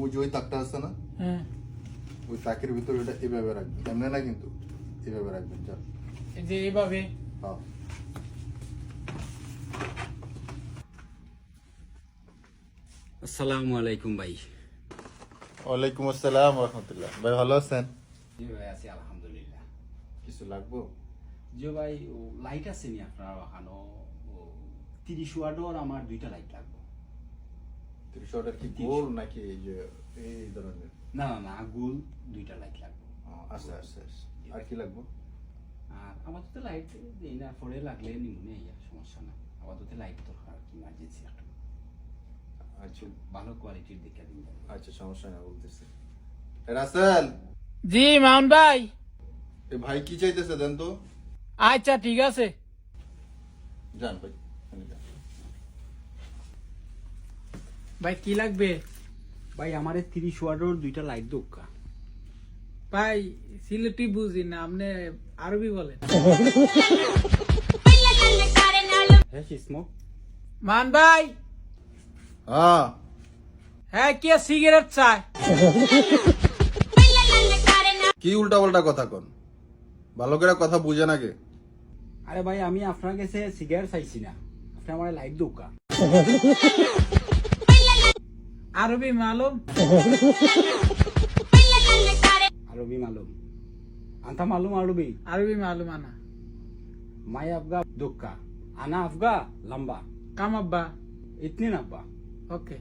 ওই যে ওই তাকটা আছে না? হ্যাঁ। ওই তাকের ভিতরে ওটা এভাবে রাখবেন এমনি না কিন্তু এভাবে রাখবেন এই যে এইভাবে হ্যাঁ। আসসালামু আলাইকুম ভাই। ওয়ালাইকুম আসসালাম রহমতুল্লাহ। ভাই ভালো আছেন? জি ভাই আছি আলহামদুলিল্লাহ। কিছু লাগবো? জি ভাই ও লাইট আছে নি আপনার? ওখানো ও তিরিশ ওয়ার্ডর আমার দুইটা লাইট লাগবে। অর্ডার কি গোল নাকি এই যে এই ধরনের? না না না গোল দুইটা লাইট লাগবে। ও, আচ্ছা আচ্ছা আচ্ছা। আর কি লাগবো? আর আপাতত লাইট এই না পরে লাগলে নিমুনে ইয়া সমস্যা না আপাতত লাইট দরকার ইমার্জেন্সি একটা। আচ্ছা। ভালো কোয়ালিটির দেখে দিন আচ্ছা সমস্যা না বলতেছি। রাসেল! জি মাউন ভাই। এ ভাই কি চাইতেছে দেন তো? আচ্ছা ঠিক আছে। যান ভাই যান। ভাই কি লাগবে? ভাই আমার তিরিশ ওয়ার্ডর দুইটা লাইট দোকা ভাই সিলেটি বুঝি না আপনি আরবি বলেন। হ্যাঁ মান ভাই! হ্যাঁ। হ্যাঁ কে সিগারেট চায়? কি উল্টা পাল্টা কথা কন? ভালো করে কথা বুঝে নাকি? আরে ভাই আমি আপনার কাছে সিগারেট চাইছি না। আপনি আমার লাইট দোকা আরবি মালুম। আরবি মালুম। আন্তা মালুম আরবি? আরবি মালুম আনা। মাই আফগা দুক্কা। আনা আফগা লম্বা। কাম আব্বা ইতনি আব্বা। ওকে।